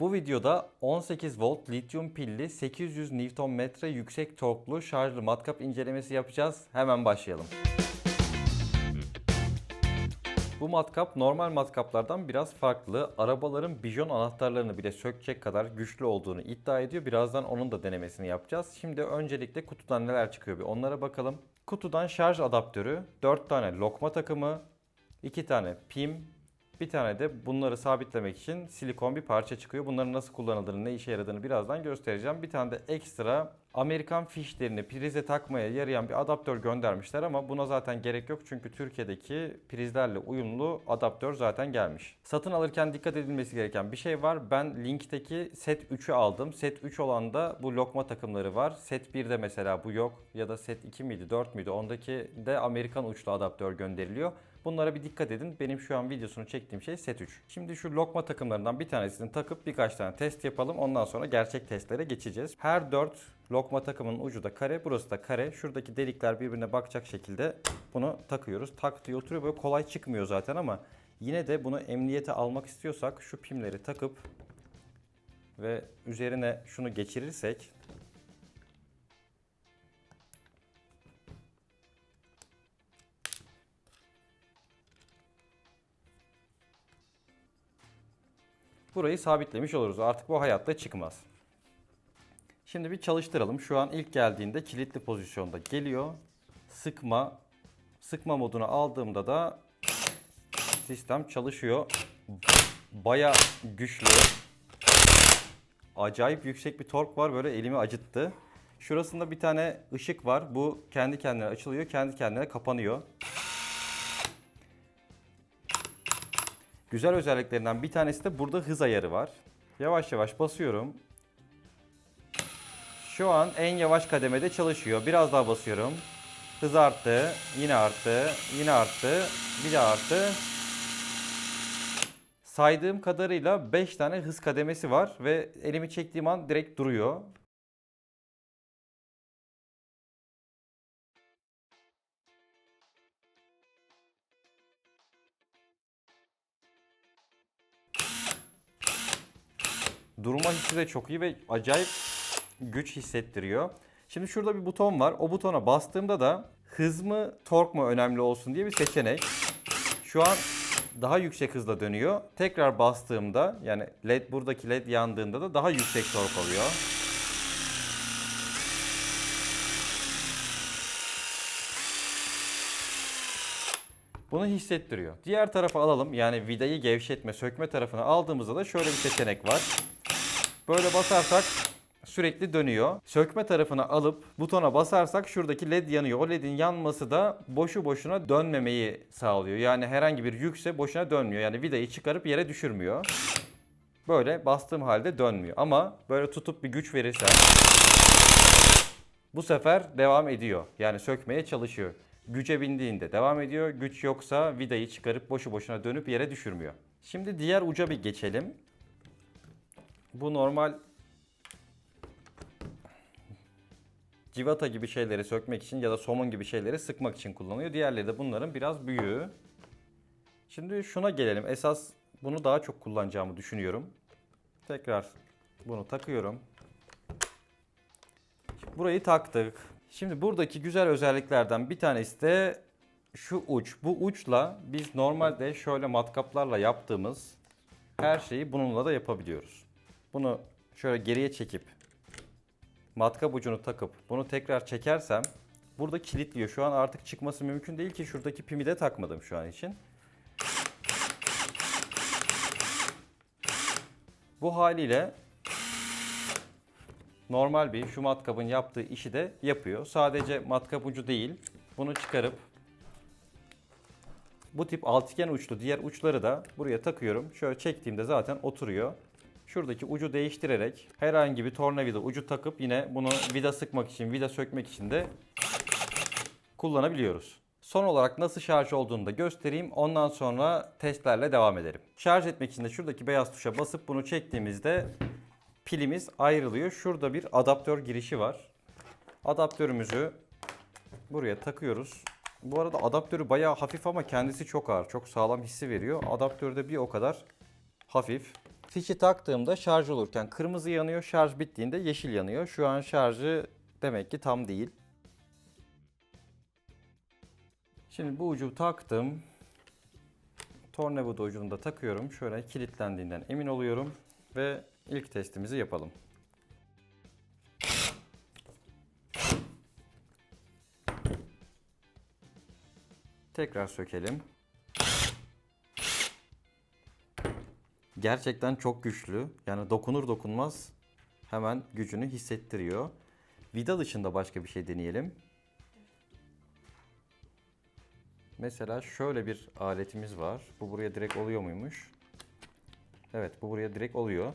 Bu videoda 18 volt lityum pilli 800 Nm yüksek torklu şarjlı matkap incelemesi yapacağız. Hemen başlayalım. Bu matkap normal matkaplardan biraz farklı. Arabaların bijon anahtarlarını bile sökecek kadar güçlü olduğunu iddia ediyor. Birazdan onun da denemesini yapacağız. Şimdi öncelikle kutudan neler çıkıyor bir onlara bakalım. Kutudan şarj adaptörü, 4 tane lokma takımı, 2 tane pim, bir tane de bunları sabitlemek için silikon bir parça çıkıyor. Bunların nasıl kullanıldığını, ne işe yaradığını birazdan göstereceğim. Bir tane de ekstra Amerikan fişlerini prize takmaya yarayan bir adaptör göndermişler ama buna zaten gerek yok çünkü Türkiye'deki prizlerle uyumlu adaptör zaten gelmiş. Satın alırken dikkat edilmesi gereken bir şey var. Ben linkteki set 3'ü aldım. Set 3 olan da bu lokma takımları var. Set 1'de mesela bu yok ya da set 2 miydi 4 müydü ondaki de Amerikan uçlu adaptör gönderiliyor. Bunlara bir dikkat edin. Benim şu an videosunu çektiğim şey set 3. Şimdi şu lokma takımlarından bir tanesini takıp birkaç tane test yapalım. Ondan sonra gerçek testlere geçeceğiz. Her 4 lokma takımının ucu da kare. Burası da kare. Şuradaki delikler birbirine bakacak şekilde bunu takıyoruz. Tak diye oturuyor. Böyle kolay çıkmıyor zaten ama yine de bunu emniyete almak istiyorsak şu pimleri takıp ve üzerine şunu geçirirsek burayı sabitlemiş oluruz. Artık bu hayatta çıkmaz. Şimdi bir çalıştıralım. Şu an ilk geldiğinde kilitli pozisyonda geliyor. Sıkma sıkma moduna aldığımda da sistem çalışıyor. Baya güçlü. Acayip yüksek bir tork var. Böyle elimi acıttı. Şurasında bir tane ışık var. Bu kendi kendine açılıyor, kendi kendine kapanıyor. Güzel özelliklerinden bir tanesi de burada hız ayarı var. Yavaş yavaş basıyorum. Şu an en yavaş kademede çalışıyor. Biraz daha basıyorum. Hız arttı, yine arttı, yine arttı, bir daha arttı. Saydığım kadarıyla 5 tane hız kademesi var ve elimi çektiğim an direkt duruyor. Durma hissi de çok iyi ve acayip güç hissettiriyor. Şimdi şurada bir buton var. O butona bastığımda da hız mı tork mu önemli olsun diye bir seçenek. Şu an daha yüksek hızla dönüyor. Tekrar bastığımda yani led buradaki led yandığında da daha yüksek tork oluyor. Bunu hissettiriyor. Diğer tarafa alalım. Yani vidayı gevşetme, sökme tarafına aldığımızda da şöyle bir seçenek var. Böyle basarsak sürekli dönüyor. Sökme tarafına alıp butona basarsak şuradaki led yanıyor. O ledin yanması da boşu boşuna dönmemeyi sağlıyor. Yani herhangi bir yükse boşuna dönmüyor. Yani vidayı çıkarıp yere düşürmüyor. Böyle bastığım halde dönmüyor. Ama böyle tutup bir güç verirsem bu sefer devam ediyor. Yani sökmeye çalışıyor. Güce bindiğinde devam ediyor. Güç yoksa vidayı çıkarıp boşu boşuna dönüp yere düşürmüyor. Şimdi diğer uca bir geçelim. Bu normal civata gibi şeyleri sökmek için ya da somun gibi şeyleri sıkmak için kullanılıyor. Diğerleri de bunların biraz büyüğü. Şimdi şuna gelelim. Esas bunu daha çok kullanacağımı düşünüyorum. Tekrar bunu takıyorum. Burayı taktık. Şimdi buradaki güzel özelliklerden bir tanesi de şu uç. Bu uçla biz normalde şöyle matkaplarla yaptığımız her şeyi bununla da yapabiliyoruz. Bunu şöyle geriye çekip matkap ucunu takıp bunu tekrar çekersem burada kilitliyor. Şu an artık çıkması mümkün değil ki şuradaki pimi de takmadım şu an için. Bu haliyle normal bir şu matkabın yaptığı işi de yapıyor. Sadece matkap ucu değil. Bunu çıkarıp bu tip altıgen uçlu diğer uçları da buraya takıyorum. Şöyle çektiğimde zaten oturuyor. Şuradaki ucu değiştirerek herhangi bir tornavida ucu takıp yine bunu vida sıkmak için, vida sökmek için de kullanabiliyoruz. Son olarak nasıl şarj olduğunu da göstereyim. Ondan sonra testlerle devam edelim. Şarj etmek için de şuradaki beyaz tuşa basıp bunu çektiğimizde pilimiz ayrılıyor. Şurada bir adaptör girişi var. Adaptörümüzü buraya takıyoruz. Bu arada adaptörü bayağı hafif ama kendisi çok ağır. Çok sağlam hissi veriyor. Adaptörü de bir o kadar hafif. Fişi taktığımda şarj olurken kırmızı yanıyor, şarj bittiğinde yeşil yanıyor. Şu an şarjı demek ki tam değil. Şimdi bu ucu taktım. Tornavida ucunu da takıyorum. Şöyle kilitlendiğinden emin oluyorum ve ilk testimizi yapalım. Tekrar sökelim. Gerçekten çok güçlü. Yani dokunur dokunmaz hemen gücünü hissettiriyor. Vida dışında başka bir şey deneyelim. Mesela şöyle bir aletimiz var. Bu buraya direkt oluyor muymuş? Evet, bu buraya direkt oluyor.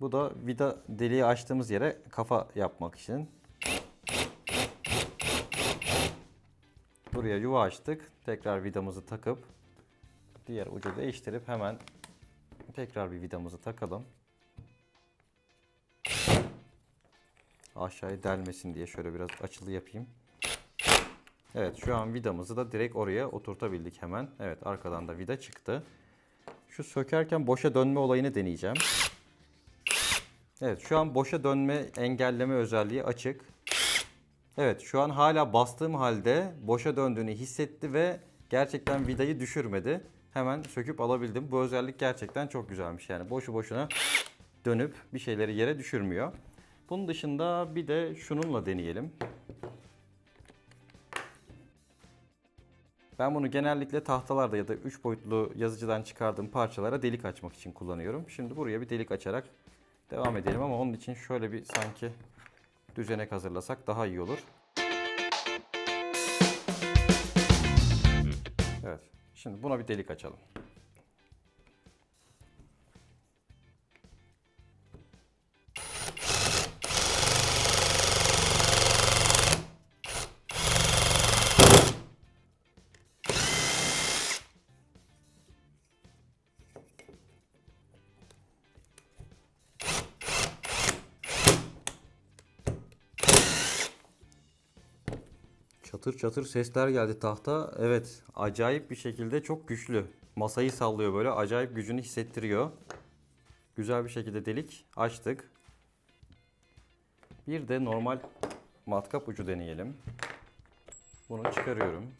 Bu da vida deliği açtığımız yere kafa yapmak için. Buraya yuva açtık. Tekrar vidamızı takıp diğer ucu değiştirip hemen tekrar bir vidamızı takalım. Aşağıya delmesin diye şöyle biraz açılı yapayım. Evet şu an vidamızı da direkt oraya oturtabildik hemen. Evet arkadan da vida çıktı. Şu sökerken boşa dönme olayını deneyeceğim. Evet şu an boşa dönme engelleme özelliği açık. Evet şu an hala bastığım halde boşa döndüğünü hissetti ve gerçekten vidayı düşürmedi. Hemen söküp alabildim. Bu özellik gerçekten çok güzelmiş. Yani boşu boşuna dönüp bir şeyleri yere düşürmüyor. Bunun dışında bir de şununla deneyelim. Ben bunu genellikle tahtalarda ya da 3 boyutlu yazıcıdan çıkardığım parçalara delik açmak için kullanıyorum. Şimdi buraya bir delik açarak devam edelim ama onun için şöyle bir sanki düzenek hazırlasak daha iyi olur. Şimdi buna bir delik açalım. Çatır çatır sesler geldi tahta. Evet, acayip bir şekilde çok güçlü. Masayı sallıyor böyle, acayip gücünü hissettiriyor. Güzel bir şekilde delik açtık. Bir de normal matkap ucu deneyelim. Bunu çıkarıyorum.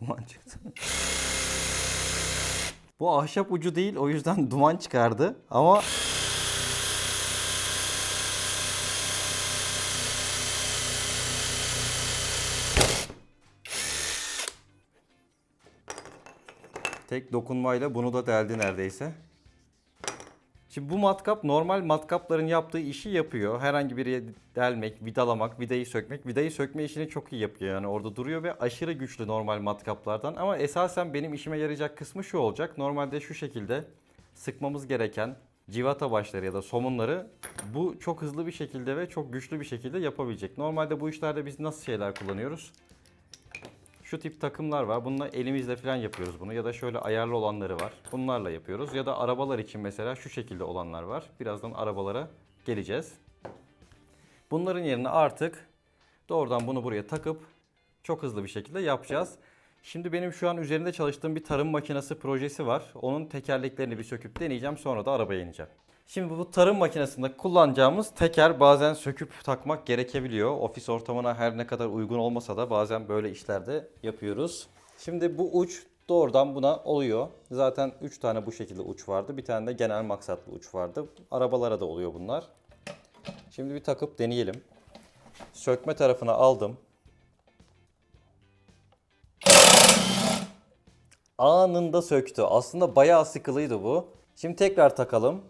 Duman çıktı. Bu ahşap ucu değil o yüzden duman çıkardı ama Tek dokunmayla bunu da deldi neredeyse. Şimdi bu matkap normal matkapların yaptığı işi yapıyor. Herhangi bir yere delmek, vidalamak, vidayı sökmek. Vidayı sökme işini çok iyi yapıyor yani orada duruyor ve aşırı güçlü normal matkaplardan. Ama esasen benim işime yarayacak kısmı şu olacak. Normalde şu şekilde sıkmamız gereken civata başları ya da somunları bu çok hızlı bir şekilde ve çok güçlü bir şekilde yapabilecek. Normalde bu işlerde biz nasıl şeyler kullanıyoruz? Şu tip takımlar var. Bununla elimizle falan yapıyoruz bunu. Ya da şöyle ayarlı olanları var. Bunlarla yapıyoruz. Ya da arabalar için mesela şu şekilde olanlar var. Birazdan arabalara geleceğiz. Bunların yerine artık doğrudan bunu buraya takıp çok hızlı bir şekilde yapacağız. Şimdi benim şu an üzerinde çalıştığım bir tarım makinesi projesi var. Onun tekerleklerini bir söküp deneyeceğim. Sonra da arabaya ineceğim. Şimdi bu tarım makinesinde kullanacağımız teker bazen söküp takmak gerekebiliyor. Ofis ortamına her ne kadar uygun olmasa da bazen böyle işlerde yapıyoruz. Şimdi bu uç doğrudan buna oluyor. Zaten 3 tane bu şekilde uç vardı. Bir tane de genel maksatlı uç vardı. Arabalara da oluyor bunlar. Şimdi bir takıp deneyelim. Sökme tarafını aldım. Anında söktü. Aslında bayağı sıkılıydı bu. Şimdi tekrar takalım.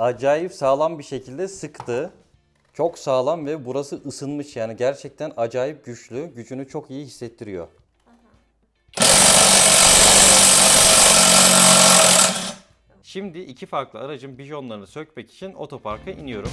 Acayip sağlam bir şekilde sıktı. Çok sağlam ve burası ısınmış yani gerçekten acayip güçlü. Gücünü çok iyi hissettiriyor. Şimdi iki farklı aracın bijonlarını sökmek için otoparka iniyorum.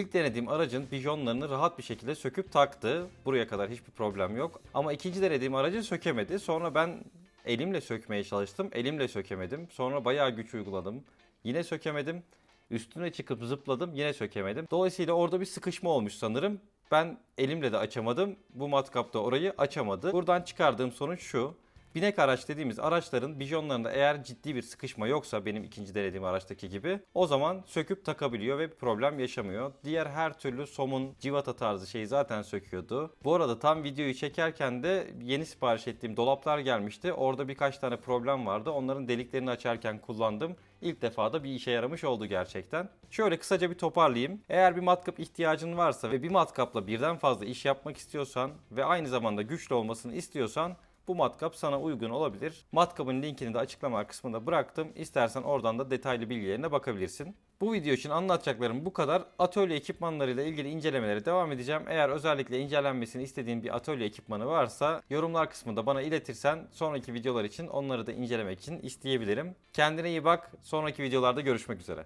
İlk denediğim aracın bijonlarını rahat bir şekilde söküp taktı. Buraya kadar hiçbir problem yok. Ama ikinci denediğim aracı sökemedi. Sonra ben elimle sökmeye çalıştım. Elimle sökemedim. Sonra bayağı güç uyguladım. Yine sökemedim. Üstüne çıkıp zıpladım. Yine sökemedim. Dolayısıyla orada bir sıkışma olmuş sanırım. Ben elimle de açamadım. Bu matkap da orayı açamadı. Buradan çıkardığım sonuç şu. Binek araç dediğimiz araçların bijonlarında eğer ciddi bir sıkışma yoksa benim ikinci denediğim araçtaki gibi o zaman söküp takabiliyor ve problem yaşamıyor. Diğer her türlü somun, civata tarzı şeyi zaten söküyordu. Bu arada tam videoyu çekerken de yeni sipariş ettiğim dolaplar gelmişti. Orada birkaç tane problem vardı. Onların deliklerini açarken kullandım. İlk defa da bir işe yaramış oldu gerçekten. Şöyle kısaca bir toparlayayım. Eğer bir matkap ihtiyacın varsa ve bir matkapla birden fazla iş yapmak istiyorsan ve aynı zamanda güçlü olmasını istiyorsan bu matkap sana uygun olabilir. Matkabın linkini de açıklama kısmında bıraktım. İstersen oradan da detaylı bilgilerine bakabilirsin. Bu video için anlatacaklarım bu kadar. Atölye ekipmanlarıyla ilgili incelemelere devam edeceğim. Eğer özellikle incelenmesini istediğin bir atölye ekipmanı varsa yorumlar kısmında bana iletirsen sonraki videolar için onları da incelemek için isteyebilirim. Kendine iyi bak. Sonraki videolarda görüşmek üzere.